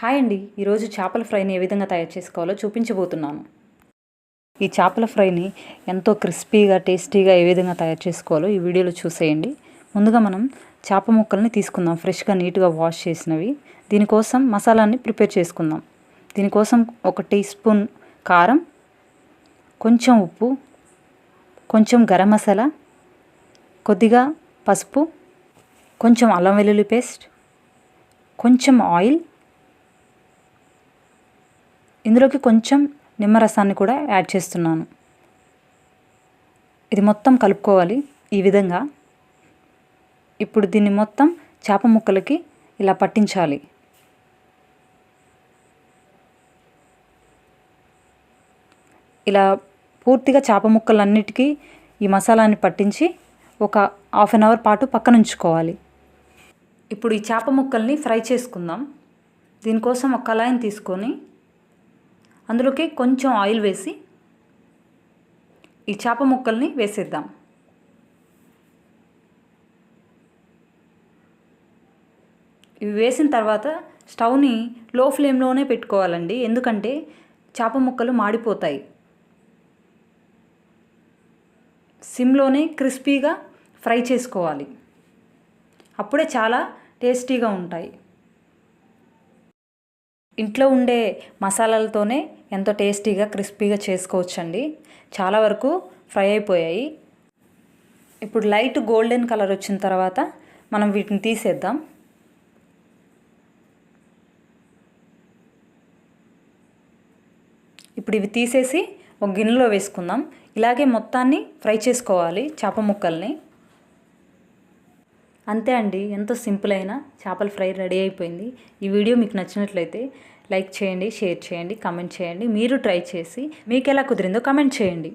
Hi అండి. ఈరోజు చేపల ఫ్రైని ఏ విధంగా తయారు చేసుకోవాలో చూపించబోతున్నాను. ఈ చేపల ఫ్రైని ఎంతో క్రిస్పీగా టేస్టీగా ఏ విధంగా తయారు చేసుకోవాలో ఈ వీడియోలో చూసేయండి. ముందుగా మనం చేప ముక్కల్ని తీసుకుందాం. ఫ్రెష్గా నీట్గా వాష్ చేసినవి. దీనికోసం మసాలాని ప్రిపేర్ చేసుకుందాం. దీనికోసం ఒక టీ స్పూన్ కారం కొంచెం ఉప్పు కొంచెం గరం మసాలా కొద్దిగా పసుపు కొంచెం అల్లం వెల్లుల్లి పేస్ట్ కొంచెం ఆయిల్ ఇందులోకి కొంచెం నిమ్మరసాన్ని కూడా యాడ్ చేస్తున్నాను. ఇది మొత్తం కలుపుకోవాలి ఈ విధంగా. ఇప్పుడు దీన్ని మొత్తం చేప ముక్కలకి ఇలా పట్టించాలి. ఇలా పూర్తిగా చేప ముక్కలన్నిటికీ ఈ మసాలాని పట్టించి ఒక హాఫ్ అన్ అవర్ పాటు పక్కన ఉంచుకోవాలి. ఇప్పుడు ఈ చేప ముక్కల్ని ఫ్రై చేసుకుందాం. దీనికోసం ఒక కళాయిని తీసుకొని అందులోకి కొంచెం ఆయిల్ వేసి ఈ చేప ముక్కల్ని వేసేద్దాం. ఇవి వేసిన తర్వాత స్టవ్ని లో ఫ్లేమ్లోనే పెట్టుకోవాలండి. ఎందుకంటే చేప ముక్కలు మాడిపోతాయి. సిమ్లోనే క్రిస్పీగా ఫ్రై చేసుకోవాలి. అప్పుడే చాలా టేస్టీగా ఉంటాయి. ఇంట్లో ఉండే మసాలాలతోనే ఎంతో టేస్టీగా క్రిస్పీగా చేసుకోవచ్చండి. చాలా వరకు ఫ్రై అయిపోయాయి. ఇప్పుడు లైట్ గోల్డెన్ కలర్ వచ్చిన తర్వాత మనం వీటిని తీసేద్దాం. ఇప్పుడు ఇవి తీసేసి ఒక గిన్నెలో వేసుకుందాం. ఇలాగే మొత్తాన్ని ఫ్రై చేసుకోవాలి చేప ముక్కల్ని. అంతే అండి ఎంతో సింపుల్ అయిన చేపల ఫ్రై రెడీ అయిపోయింది. ఈ వీడియో మీకు నచ్చినట్లయితే లైక్ చేయండి షేర్ చేయండి కమెంట్ చేయండి. మీరు ట్రై చేసి మీకు ఎలా కుదిరిందో కమెంట్ చేయండి.